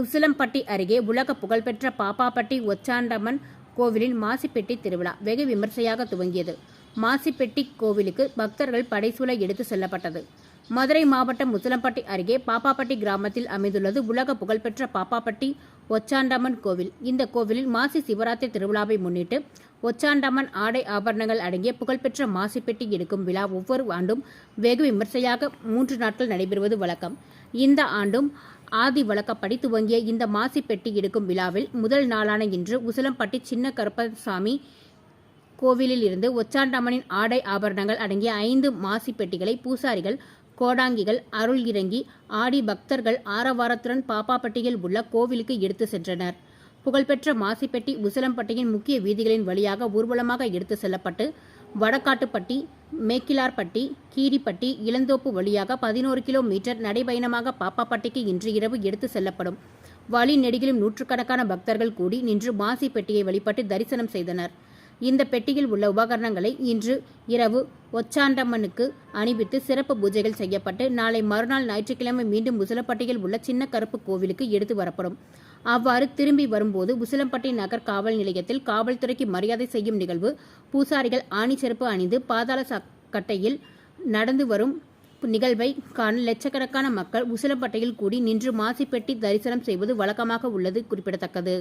உசிலம்பட்டி அருகே உலக புகழ்பெற்ற பாப்பாப்பட்டி ஒச்சாண்டம்மன் கோவிலின் மாசிப்பெட்டி திருவிழா வெகு விமர்சையாக துவங்கியது. மாசிப்பெட்டி கோவிலுக்கு பக்தர்கள் படைசூலை எடுத்து செல்லப்பட்டது. மதுரை மாவட்டம் முசலம்பட்டி அருகே பாப்பாப்பட்டி கிராமத்தில் அமைந்துள்ளது உலக புகழ்பெற்ற பாப்பாப்பட்டி ஒச்சாண்டம்மன் கோவில். இந்த கோவிலில் மாசி சிவராத்திரி திருவிழாவை முன்னிட்டு ஒச்சாண்டம்மன் ஆடை ஆபரணங்கள் அடங்கிய புகழ்பெற்ற மாசிப்பெட்டி எடுக்கும் விழா ஒவ்வொரு ஆண்டும் வெகு விமர்சையாக மூன்று நாட்கள் நடைபெறுவது வழக்கம். இந்த ஆண்டும் ஆதி வழக்கப்படி துவங்கிய இந்த மாசிப்பெட்டி எடுக்கும் விழாவில் முதல் நாளான இன்று உசிலம்பட்டி சின்ன கருப்பசாமி கோவிலில் இருந்து ஒச்சாண்டம்மனின் ஆடை ஆபரணங்கள் அடங்கிய ஐந்து மாசி பெட்டிகளை பூசாரிகள் கோடாங்கிகள் அருள் இறங்கி ஆடி பக்தர்கள் ஆரவாரத்துடன் பாப்பாப்பட்டியில் உள்ள கோவிலுக்கு எடுத்து சென்றனர். புகழ்பெற்ற மாசிப்பெட்டி உசிலம்பட்டியின் முக்கிய வீதிகளின் வழியாக ஊர்வலமாக எடுத்து செல்லப்பட்டு வடக்காட்டுப்பட்டி மேக்கிலார்பட்டி கீரிப்பட்டி இளந்தோப்பு வழியாக பதினோரு கிலோமீட்டர் நடைபயணமாக பாப்பாப்பட்டிக்கு இன்று இரவு எடுத்து செல்லப்படும். வழி நெடுகிலும் நூற்றுக்கணக்கான பக்தர்கள் கூடி நின்று மாசி பெட்டியை வழிபட்டு தரிசனம் செய்தனர். இந்த பெட்டியில் உள்ள உபகரணங்களை இன்று இரவு ஒச்சாண்டம்மனுக்கு அணிவித்து சிறப்பு பூஜைகள் செய்யப்பட்டு நாளை மறுநாள் ஞாயிற்றுக்கிழமை மீண்டும் முசலப்பட்டியில் உள்ள சின்ன கருப்பு கோவிலுக்கு எடுத்து வரப்படும். அவ்வாறு திரும்பி வரும்போது உசிலம்பட்டி நகர் காவல் நிலையத்தில் காவல்துறைக்கு மரியாதை செய்யும் நிகழ்வு. பூசாரிகள் ஆணி செருப்பு அணிந்து பாதாள கட்டையில் நடந்து வரும் நிகழ்வை காண லட்சக்கணக்கான மக்கள் உசிலம்பட்டையில் கூடி நின்று மாசிப்பெட்டி தரிசனம் செய்வது வழக்கமாக உள்ளது குறிப்பிடத்தக்கது.